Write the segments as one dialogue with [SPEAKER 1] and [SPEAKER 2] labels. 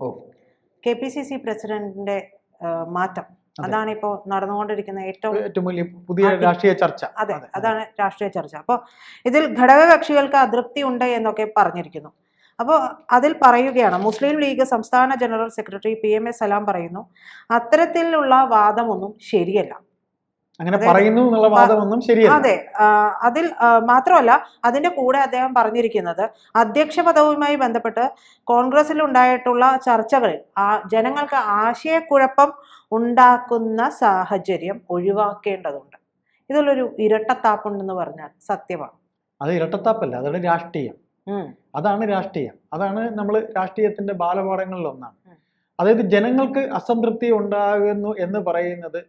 [SPEAKER 1] ഓ.
[SPEAKER 2] K P C C പ്രസിഡന്റിന്റെ മാറ്റം. അതാണ് ഇപ്പോ നടന്നുകൊണ്ടിരിക്കുന്ന ഏറ്റവും
[SPEAKER 1] ഏറ്റവും വലിയ പുതിയ. രാഷ്ട്രീയ ചർച്ച.
[SPEAKER 2] അതെ അതാണ് രാഷ്ട്രീയ ചർച്ച. അപ്പോൾ ഇതിൽ ഘടകകക്ഷികൾക്ക് അതൃപ്തി ഉണ്ട് എന്നൊക്കെ പറഞ്ഞിരിക്കുന്നു. അപ്പോൾ അതിൽ പറയുകയാണ് മുസ്ലിം ലീഗ് സംസ്ഥാന general secretary P M S Salam പറയുന്നു അത്തരത്തിലുള്ള വാദമൊന്നും ശരിയല്ല.
[SPEAKER 1] അങ്ങനെ പറയുന്നു എന്നുള്ള വാദമൊന്നും ശരിയല്ല.
[SPEAKER 2] അതെ അതിൽ മാത്രമല്ല അതിന്റെ കൂടെ അദ്ദേഹം പറഞ്ഞിരിക്കുന്നത് അധ്യക്ഷ പദവുമായി ബന്ധപ്പെട്ട് കോൺഗ്രസിൽ ഉണ്ടായിട്ടുള്ള ചർച്ചകളിൽ ആ ജനങ്ങൾക്ക് ആശയക്കുഴപ്പം ഉണ്ടാക്കുന്ന സാഹചര്യം ഒഴിവാക്കേണ്ടതുണ്ട്. ഇതിലൊരു ഇരട്ടത്താപ്പുണ്ടെന്ന് പറഞ്ഞാൽ സത്യമാണ്.
[SPEAKER 1] അത് ഇരട്ടത്താപ്പല്ല അതൊരു രാഷ്ട്രീയം. അതാണ് രാഷ്ട്രീയം. അതാണ് നമ്മൾ രാഷ്ട്രീയത്തിന്റെ ബാലപാഠങ്ങളിൽ ഒന്നാണ് അതായത് ജനങ്ങൾക്ക് അസംതൃപ്തി ഉണ്ടാകുന്നു എന്ന് പറയുന്നത്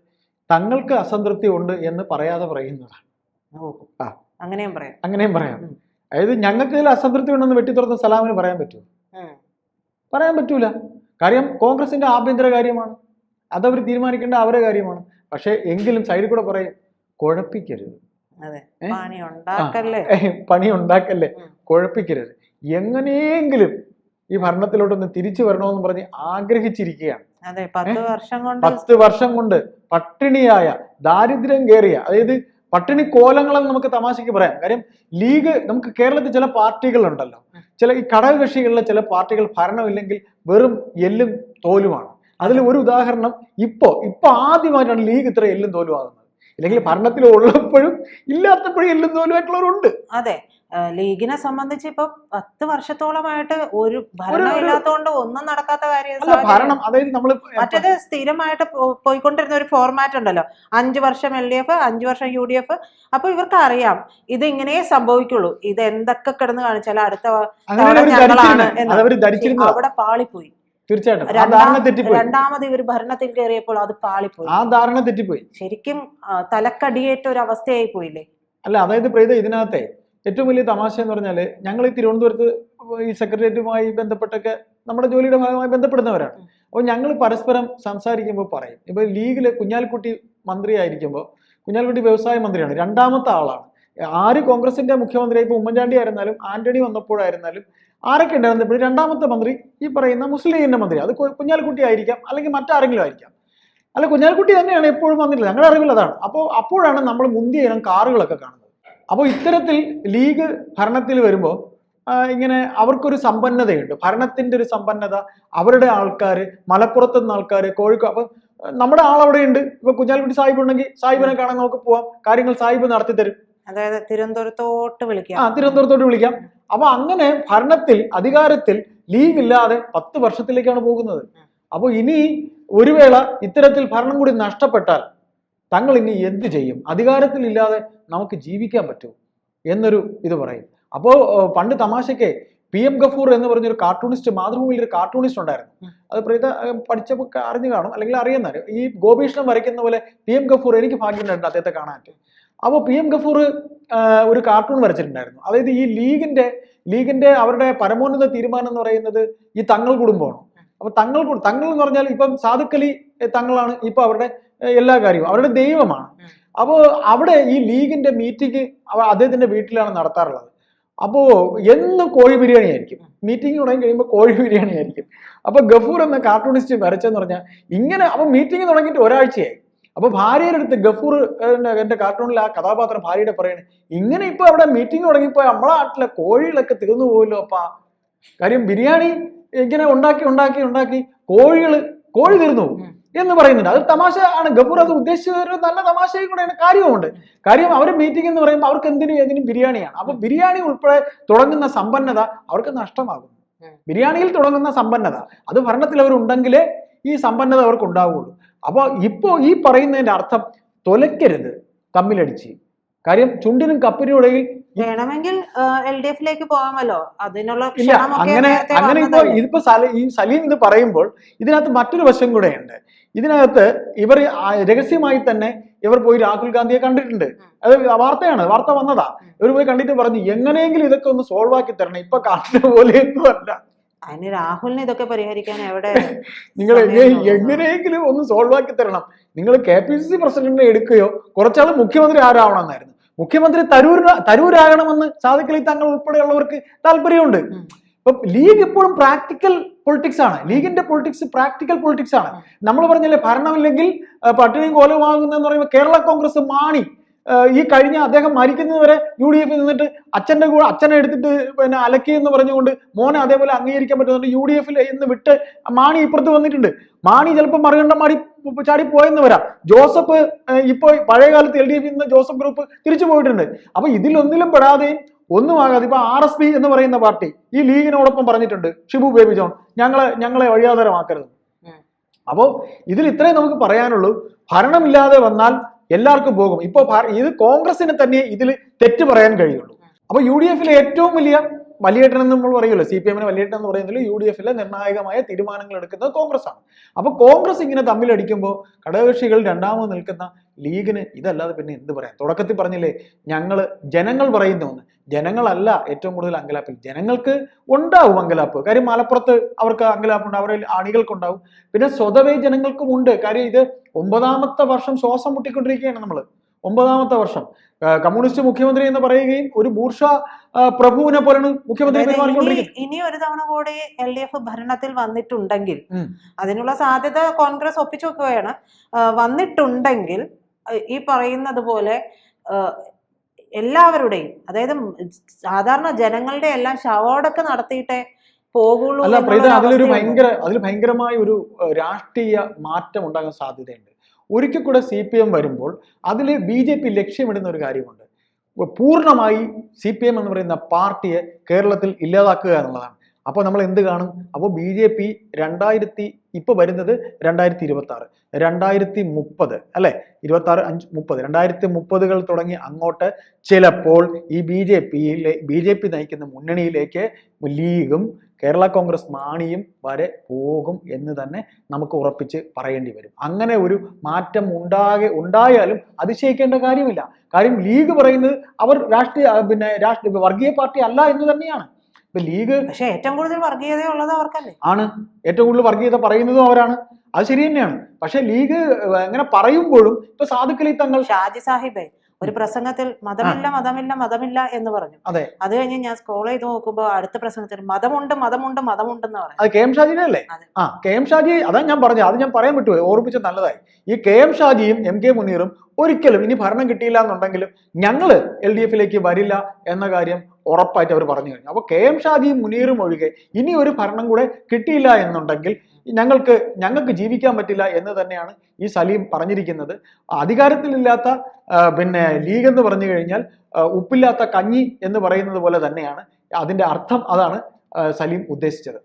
[SPEAKER 1] തങ്ങൾക്ക് അസംതൃപ്തി ഉണ്ട് എന്ന് പറയാതെ പറയുന്നതാണ്.
[SPEAKER 2] അങ്ങനെയും പറയാം.
[SPEAKER 1] അങ്ങനെയും പറയാം. അതായത് ഞങ്ങൾക്ക് ഇതിൽ അസംതൃപ്തി ഉണ്ടെന്ന് വെട്ടിത്തുറന്ന് സലാമിന് പറയാൻ പറ്റുമോ? പറയാൻ പറ്റൂല. കാര്യം കോൺഗ്രസിന്റെ ആഭ്യന്തര കാര്യമാണ്. അതവർ തീരുമാനിക്കേണ്ട അവരുടെ കാര്യമാണ്. പക്ഷേ എങ്കിലും സൈഡിൽ കൂടെ പറയും കുഴപ്പിക്കരുത്?
[SPEAKER 2] പണി ഉണ്ടാക്കല്ലേ.
[SPEAKER 1] കുഴപ്പിക്കരുത്. എങ്ങനെയെങ്കിലും ഈ ഭരണത്തിലോട്ടൊന്ന് തിരിച്ചു വരണമെന്ന് പറഞ്ഞ് ആഗ്രഹിച്ചിരിക്കുകയാണ്.
[SPEAKER 2] പത്ത് വർഷം കൊണ്ട്
[SPEAKER 1] പട്ടിണിയായ ദാരിദ്ര്യം കയറിയ അതായത് പട്ടിണി കോലങ്ങളെന്ന് നമുക്ക് തമാശയ്ക്ക് പറയാം. കാര്യം ലീഗ് നമുക്ക് കേരളത്തിൽ ചില പാർട്ടികളുണ്ടല്ലോ. ചില ഈ ഘടകകക്ഷികളിലെ ചില പാർട്ടികൾ ഭരണമില്ലെങ്കിൽ വെറും എല്ലും തോലുമാണ്. അതിൽ ഒരു ഉദാഹരണം ഇപ്പോ ഇപ്പൊ ആദ്യമായിട്ടാണ് ലീഗ് ഇത്ര എല്ലും തോലുമാകുന്നത്. ഇല്ലെങ്കിൽ ഭരണത്തിൽ ഉള്ളപ്പോഴും ഇല്ലാത്തപ്പോഴും എല്ലും തോലുമായിട്ടുള്ളവരുണ്ട്.
[SPEAKER 2] അതെ. ലീഗിനെ സംബന്ധിച്ച് ഇപ്പൊ പത്ത് വർഷത്തോളമായിട്ട് ഒരു ഭരണം ഇല്ലാത്തതുകൊണ്ട് ഒന്നും നടക്കാത്ത കാര്യം മറ്റേത് സ്ഥിരമായിട്ട് പോയിക്കൊണ്ടിരുന്ന ഒരു ഫോർമാറ്റ് ഉണ്ടല്ലോ. അഞ്ചു വർഷം എൽ ഡി എഫ് അഞ്ചു വർഷം യു ഡി എഫ് അപ്പൊ ഇവർക്ക് അറിയാം ഇത് ഇങ്ങനെ സംഭവിക്കുള്ളൂ. ഇത് എന്തൊക്കെ കിടന്ന് കാണിച്ചാലും അടുത്ത തവണ ഞങ്ങളാണ് അവിടെ പാളിപ്പോയി.
[SPEAKER 1] തീർച്ചയായിട്ടും. ആ ധാരണ തെറ്റിപ്പോയി.
[SPEAKER 2] രണ്ടാമത് ഇവർ ഭരണത്തിൽ കയറിയപ്പോൾ അത് പാളിപ്പോയി.
[SPEAKER 1] ആ ധാരണ തെറ്റിപ്പോയി.
[SPEAKER 2] ശരിക്കും തലക്കടിയേറ്റ ഒരു അവസ്ഥയായി പോയില്ലേ?
[SPEAKER 1] അല്ല അതായത് പ്രീത ഇതിനകത്തെ ഏറ്റവും വലിയ തമാശ എന്ന് പറഞ്ഞാൽ ഞങ്ങൾ ഈ തിരുവനന്തപുരത്ത് ഈ സെക്രട്ടേറിയറ്റുമായി ബന്ധപ്പെട്ടൊക്കെ നമ്മുടെ ജോലിയുടെ ഭാഗമായി ബന്ധപ്പെടുന്നവരാണ്. അപ്പോൾ ഞങ്ങൾ പരസ്പരം സംസാരിക്കുമ്പോൾ പറയും. ഇപ്പൊ ലീഗിലെ കുഞ്ഞാലിക്കുട്ടി മന്ത്രിയായിരിക്കുമ്പോൾ കുഞ്ഞാലിക്കുട്ടി വ്യവസായ മന്ത്രിയാണ് രണ്ടാമത്തെ ആളാണ്. ആര് കോൺഗ്രസിന്റെ മുഖ്യമന്ത്രി ഇപ്പോൾ ഉമ്മൻചാണ്ടി ആയിരുന്നാലും ആന്റണി വന്നപ്പോഴായിരുന്നാലും ആരൊക്കെ ഉണ്ടായിരുന്നപ്പോഴും രണ്ടാമത്തെ മന്ത്രി ഈ പറയുന്ന മുസ്ലിം ലീഗിന്റെ മന്ത്രി. അത് കുഞ്ഞാലിക്കുട്ടി ആയിരിക്കാം അല്ലെങ്കിൽ മറ്റാരെങ്കിലും ആയിരിക്കാം. അല്ല കുഞ്ഞാലിക്കുട്ടി തന്നെയാണ് എപ്പോഴും വന്നിട്ടുള്ളത്. ഞങ്ങളുടെ അറിവിൽ അതാണ്. അപ്പോൾ അപ്പോഴാണ് നമ്മൾ മുന്തിയ ഇനം കാറുകളൊക്കെ കാണുന്നത്. അപ്പോൾ ഇത്തരത്തിൽ ലീഗ് ഭരണത്തിൽ വരുമ്പോൾ ഇങ്ങനെ അവർക്കൊരു സമ്പന്നതയുണ്ട്. ഭരണത്തിന്റെ ഒരു സമ്പന്നത അവരുടെ ആൾക്കാർ മലപ്പുറത്ത് നിന്ന് ആൾക്കാർ കോഴിക്കോട് അപ്പം നമ്മുടെ ആളവിടെ ഉണ്ട് ഇപ്പൊ കുഞ്ഞാലിക്കുട്ടി സാഹിബ് ഉണ്ടെങ്കിൽ സാഹിബിനെ കാണാൻ നമുക്ക് പോവാം. കാര്യങ്ങൾ സാഹിബ് നടത്തി തരും
[SPEAKER 2] അതായത് തിരുവനന്തപുരത്തോട്ട് വിളിക്കാം.
[SPEAKER 1] ആ തിരുവനന്തപുരത്തോട്ട് വിളിക്കാം. അപ്പൊ അങ്ങനെ ഭരണത്തിൽ അധികാരത്തിൽ ലീഗ് ഇല്ലാതെ പത്ത് വർഷത്തിലേക്കാണ് പോകുന്നത്. അപ്പോൾ ഇനി ഒരു വേള ഇത്തരത്തിൽ ഭരണം കൂടി നഷ്ടപ്പെട്ടാൽ തങ്ങൾ ഇനി എന്ത് ചെയ്യും? അധികാരത്തിൽ ഇല്ലാതെ നമുക്ക് ജീവിക്കാൻ പറ്റുമോ? എന്നൊരു ഇത് പറയും. അപ്പോൾ പണ്ട് തമാശയ്ക്ക് പി എം ഗഫൂർ എന്ന് പറഞ്ഞൊരു കാർട്ടൂണിസ്റ്റ് മാതൃഭൂമിയിൽ ഒരു കാർട്ടൂണിസ്റ്റ് ഉണ്ടായിരുന്നു. അത് പ്രീത പഠിച്ചപ്പോൾ അറിഞ്ഞു കാണും. അല്ലെങ്കിൽ അറിയുന്ന ഈ ഗോപീഷ്ണം വരയ്ക്കുന്ന പോലെ പി എം ഗഫൂർ എനിക്ക് ഭാഗ്യമുണ്ടായിരുന്നു അദ്ദേഹത്തെ കാണാനായിട്ട്. അപ്പോൾ പി എം ഗഫൂർ ഒരു കാർട്ടൂൺ വരച്ചിട്ടുണ്ടായിരുന്നു. അതായത് ഈ ലീഗിന്റെ ലീഗിന്റെ അവരുടെ പരമോന്നത തീരുമാനം എന്ന് പറയുന്നത് ഈ തങ്ങൾ കുടുംബമാണ്. അപ്പൊ തങ്ങൾ തങ്ങൾ എന്ന് പറഞ്ഞാൽ ഇപ്പം സാധുക്കലി തങ്ങളാണ്. ഇപ്പൊ അവരുടെ എല്ലാ കാര്യവും. അവരുടെ ദൈവമാണ്. അപ്പോൾ അവിടെ ഈ ലീഗിന്റെ മീറ്റിംഗ് അദ്ദേഹത്തിന്റെ വീട്ടിലാണ് നടത്താറുള്ളത്. അപ്പോ എന്നും കോഴി ബിരിയാണി ആയിരിക്കും. മീറ്റിംഗ് തുടങ്ങി കഴിയുമ്പോൾ കോഴി ബിരിയാണി ആയിരിക്കും. അപ്പൊ ഗഫൂർ എന്ന കാർട്ടൂണിസ്റ്റ് വരച്ചെന്ന് പറഞ്ഞാൽ ഇങ്ങനെ അപ്പൊ മീറ്റിംഗ് തുടങ്ങിയിട്ട് ഒരാഴ്ചയായി. അപ്പൊ ഭാര്യയുടെ അടുത്ത് ഗഫൂർ എന്റെ കാർട്ടൂണിൽ ആ കഥാപാത്രം ഭാര്യയുടെ പറയണേ ഇങ്ങനെ ഇപ്പൊ അവിടെ മീറ്റിംഗ് തുടങ്ങിപ്പോയി നമ്മളെ നാട്ടിലെ കോഴികളൊക്കെ തീർന്നു പോയല്ലോ അപ്പാ. കാര്യം ബിരിയാണി ഇങ്ങനെ ഉണ്ടാക്കി ഉണ്ടാക്കി ഉണ്ടാക്കി കോഴികൾ കോഴി തീർന്നു പോകും. എന്ന് പറയുന്നുണ്ട്. അത് തമാശ ആണ്. ഗഫൂർ അത് ഉദ്ദേശിച്ചത് ഒരു നല്ല തമാശയും കൂടെയാണ് കാര്യവുമുണ്ട്. കാര്യം അവർ മീറ്റിംഗ് എന്ന് പറയുമ്പോൾ അവർക്ക് എന്തിനും ഏതിനും ബിരിയാണിയാണ്. അപ്പൊ ബിരിയാണി ഉൾപ്പെടെ തുടങ്ങുന്ന സമ്പന്നത അവർക്ക് നഷ്ടമാകും. ബിരിയാണിയിൽ തുടങ്ങുന്ന സമ്പന്നത അത് ഭരണത്തിൽ അവർ ഉണ്ടെങ്കിലേ ഈ സമ്പന്നത അവർക്ക് ഉണ്ടാവുകയുള്ളൂ അപ്പോൾ ഇപ്പോ ഈ പറയുന്നതിന്റെ അർത്ഥം തൊലയ്ക്കരുത് തമ്മിലടിച്ച് കാര്യം ചുണ്ടിനും കപ്പിനും ഇടയിൽ
[SPEAKER 2] വേണമെങ്കിൽ എൽ ഡി എഫിലേക്ക് പോകാമല്ലോ. അതിനുള്ള
[SPEAKER 1] അങ്ങനെ അങ്ങനെ ഇപ്പോ? ഇതിപ്പോ ഈ സലീം ഇത് പറയുമ്പോൾ ഇതിനകത്ത് മറ്റൊരു വശം കൂടെയുണ്ട്. ഇതിനകത്ത് ഇവർ രഹസ്യമായി തന്നെ ഇവർ പോയി രാഹുൽ ഗാന്ധിയെ കണ്ടിട്ടുണ്ട്. അത് വാർത്തയാണ് വാർത്ത വന്നതാ. ഇവർ പോയി കണ്ടിട്ട് പറഞ്ഞു എങ്ങനെയെങ്കിലും ഇതൊക്കെ ഒന്ന് സോൾവ് ആക്കി തരണം. ഇപ്പൊ കാണുന്ന പോലെയൊന്നും അല്ല
[SPEAKER 2] അതിന് രാഹുലിന് ഇതൊക്കെ പരിഹരിക്കാൻ എവിടെ
[SPEAKER 1] നിങ്ങൾ. എങ്ങനെയെങ്കിലും ഒന്ന് സോൾവ് ആക്കി തരണം. നിങ്ങൾ കെ പി സി സി പ്രസിഡന്റിനെ എടുക്കുകയോ കുറച്ചാൾ മുഖ്യമന്ത്രി ആരാവണമെന്നായിരുന്നു. മുഖ്യമന്ത്രി തരൂർ തരൂരാകണമെന്ന് സാധിക്കലി തങ്ങൾ ഉൾപ്പെടെയുള്ളവർക്ക് താല്പര്യമുണ്ട്. ഇപ്പൊ ലീഗ് ഇപ്പോഴും പ്രാക്ടിക്കൽ പൊളിറ്റിക്സ് ആണ്. ലീഗിന്റെ പൊളിറ്റിക്സ് പ്രാക്ടിക്കൽ പൊളിറ്റിക്സ് ആണ്. നമ്മൾ പറഞ്ഞില്ലേ ഭരണമില്ലെങ്കിൽ പട്ടിണിയും കോലവുമാകുന്നതെന്ന് പറയുമ്പോൾ കേരള കോൺഗ്രസ് മാണി ഈ കഴിഞ്ഞ അദ്ദേഹം മരിക്കുന്നതുവരെ യു ഡി എഫിൽ നിന്നിട്ട് അച്ഛന്റെ കൂടെ അച്ഛനെ എടുത്തിട്ട് പിന്നെ അലക്കി എന്ന് പറഞ്ഞുകൊണ്ട് മോനെ അതേപോലെ അംഗീകരിക്കാൻ പറ്റുന്നുണ്ട്. യു ഡി എഫിൽ ഇന്ന് വിട്ട് മാണി ഇപ്പുറത്ത് വന്നിട്ടുണ്ട്. മാണി ചിലപ്പോൾ മറുകണ്ഠം മാടി ചാടി പോയെന്ന് വരാം. ജോസഫ് ഇപ്പോൾ പഴയ കാലത്ത് എൽ ഡി നിന്ന് ജോസഫ് ഗ്രൂപ്പ് തിരിച്ചു പോയിട്ടുണ്ട്. അപ്പൊ ഇതിലൊന്നിലും പെടാതെയും ഒന്നും ആകാതെ ഇപ്പൊ ആർ എസ് പി എന്ന് പറയുന്ന പാർട്ടി ഈ ലീഗിനോടൊപ്പം പറഞ്ഞിട്ടുണ്ട്. ഷിബു ബേബി ജോൺ ഞങ്ങളെ ഞങ്ങളെ വഴിയാധാരമാക്കരുത്
[SPEAKER 2] അപ്പോ
[SPEAKER 1] അപ്പോൾ ഇതിൽ ഇത്രേ നമുക്ക് പറയാനുള്ളൂ. ഭരണമില്ലാതെ വന്നാൽ എല്ലാവർക്കും പോകും. ഇപ്പൊ ഇത് കോൺഗ്രസിന് തന്നെ ഇതിൽ തെറ്റ് പറയാൻ കഴിയുള്ളൂ. അപ്പൊ യു ഡി എഫിലെ ഏറ്റവും വലിയ വലിയേട്ടൻ എന്ന് നമ്മൾ പറയുമല്ലോ സി പി എമ്മിന് വലിയേട്ടൻ എന്ന് പറയുന്നതിൽ യു ഡി എഫിലെ നിർണായകമായ തീരുമാനങ്ങൾ എടുക്കുന്നത് കോൺഗ്രസ് ആണ് അപ്പൊ കോൺഗ്രസ് ഇങ്ങനെ തമ്മിലടിക്കുമ്പോൾ ഘടകകക്ഷികൾ രണ്ടാമത് നിൽക്കുന്ന ലീഗിന് ഇതല്ലാതെ പിന്നെ എന്ത് പറയാം? തുടക്കത്തിൽ പറഞ്ഞില്ലേ ഞങ്ങൾ ജനങ്ങൾ പറയുന്ന ഒന്ന് ജനങ്ങളല്ല ഏറ്റവും കൂടുതൽ അങ്കലാപ്പിൽ. ജനങ്ങൾക്ക് ഉണ്ടാവും അങ്കലാപ്പ്. കാര്യം മലപ്പുറത്ത് അവർക്ക് അങ്കലാപ്പുണ്ട് അവരിൽ അണികൾക്കുണ്ടാവും. പിന്നെ സ്വതവേ ജനങ്ങൾക്കും ഉണ്ട്. കാര്യം ഇത് ഒമ്പതാമത്തെ വർഷം ശ്വാസം മുട്ടിക്കൊണ്ടിരിക്കുകയാണ് നമ്മൾ ഒമ്പതാമത്തെ വർഷം. കമ്മ്യൂണിസ്റ്റ് മുഖ്യമന്ത്രി എന്ന് പറയുകയും ഒരു ബൂർഷ പ്രഭുവിനെ പോലെയാണ് മുഖ്യമന്ത്രി
[SPEAKER 2] ഇനി ഒരു തവണ കൂടി എൽ ഡി എഫ് ഭരണത്തിൽ വന്നിട്ടുണ്ടെങ്കിൽ അതിനുള്ള സാധ്യത കോൺഗ്രസ് ഒപ്പിച്ചു വെക്കുകയാണ്. വന്നിട്ടുണ്ടെങ്കിൽ ഈ പറയുന്നത് പോലെ എല്ലാവരുടെയും അതായത് സാധാരണ ജനങ്ങളുടെ എല്ലാം ശവോടൊക്കെ നടത്തിയിട്ടേ പോകുള്ളൂ
[SPEAKER 1] അതിലൊരു. ഭയങ്കര അതിൽ ഭയങ്കരമായ ഒരു രാഷ്ട്രീയ മാറ്റം ഉണ്ടാകാൻ സാധ്യതയുണ്ട്. ഒരിക്കൽ കൂടെ സി പി എം വരുമ്പോൾ അതിൽ ബി ജെ പി ലക്ഷ്യമിടുന്ന ഒരു കാര്യമുണ്ട്. പൂർണമായി സി പി എം എന്ന് പറയുന്ന പാർട്ടിയെ കേരളത്തിൽ ഇല്ലാതാക്കുക എന്നുള്ളതാണ്. അപ്പോൾ നമ്മൾ എന്ത് കാണും? അപ്പോൾ ബി ജെ പി രണ്ടായിരത്തി ഇപ്പൊ വരുന്നത് രണ്ടായിരത്തി ഇരുപത്തി ആറ് രണ്ടായിരത്തി മുപ്പത് അല്ലെ? ഇരുപത്തി ആറ് അഞ്ച് മുപ്പത്. രണ്ടായിരത്തി മുപ്പതുകൾ തുടങ്ങി അങ്ങോട്ട് ചിലപ്പോൾ ഈ ബി ജെ പിയിലെ ബി ജെ പി നയിക്കുന്ന മുന്നണിയിലേക്ക് ലീഗും കേരള കോൺഗ്രസ് മാണിയും വരെ പോകും എന്ന് തന്നെ നമുക്ക് ഉറപ്പിച്ച് പറയേണ്ടി വരും. അങ്ങനെ ഒരു മാറ്റം ഉണ്ടാകെ ഉണ്ടായാലും അതിശയിക്കേണ്ട കാര്യമില്ല. കാര്യം ലീഗ് പറയുന്നത് അവർ രാഷ്ട്രീയ പിന്നെ രാഷ്ട്രീയ വർഗീയ പാർട്ടി അല്ല എന്ന് തന്നെയാണ്. ഇപ്പൊ ലീഗ്
[SPEAKER 2] പക്ഷേ ഏറ്റവും കൂടുതൽ വർഗീയതയുള്ളത് അവർക്കല്ലേ?
[SPEAKER 1] ആണ്. ഏറ്റവും കൂടുതൽ വർഗീയത പറയുന്നതും അവരാണ്. അത് ശരി തന്നെയാണ്. പക്ഷെ ലീഗ് അങ്ങനെ പറയുമ്പോഴും ഇപ്പൊ സാധുക്കളി തങ്ങൾ
[SPEAKER 2] ഷാജി സാഹിബേ ഒരു പ്രസംഗത്തിൽ മതമില്ല മതമില്ല മതമില്ല എന്ന് പറഞ്ഞു.
[SPEAKER 1] അതെ.
[SPEAKER 2] കഴിഞ്ഞ് ഞാൻ സ്ക്രോൾ ചെയ്ത് നോക്കുമ്പോൾ അടുത്ത പ്രസംഗത്തിൽ മതമുണ്ട് മതമുണ്ട് മതമുണ്ടെന്ന് പറഞ്ഞു.
[SPEAKER 1] അത് കെ എം ഷാജിനെ അല്ലേ? ആ കെ എം ഷാജി അതാ ഞാൻ പറഞ്ഞു അത് ഞാൻ പറയാൻ പറ്റുമോ ഓർമ്മിച്ചത് നല്ലതായി. ഈ കെ എം ഷാജിയും എം കെ മുനീറും ഒരിക്കലും ഇനി ഭരണം കിട്ടിയില്ല എന്നുണ്ടെങ്കിലും ഞങ്ങൾ എൽ ഡി എഫിലേക്ക് വരില്ല എന്ന കാര്യം ഉറപ്പായിട്ട് അവർ പറഞ്ഞു കഴിഞ്ഞു. അപ്പോൾ കെ എം ഷാജിയും മുനീറും ഒഴികെ ഇനി ഒരു ഭരണം കൂടെ കിട്ടിയില്ല എന്നുണ്ടെങ്കിൽ ഞങ്ങൾക്ക് ഞങ്ങൾക്ക് ജീവിക്കാൻ പറ്റില്ല എന്ന് തന്നെയാണ് ഈ സലീം പറഞ്ഞിരിക്കുന്നത്. അധികാരത്തിലില്ലാത്ത പിന്നെ ലീഗ് എന്ന് പറഞ്ഞു കഴിഞ്ഞാൽ ഉപ്പില്ലാത്ത കഞ്ഞി എന്ന് പറയുന്നത് പോലെ തന്നെയാണ്. അതിന്റെ അർത്ഥം അതാണ് സലീം ഉദ്ദേശിച്ചത്.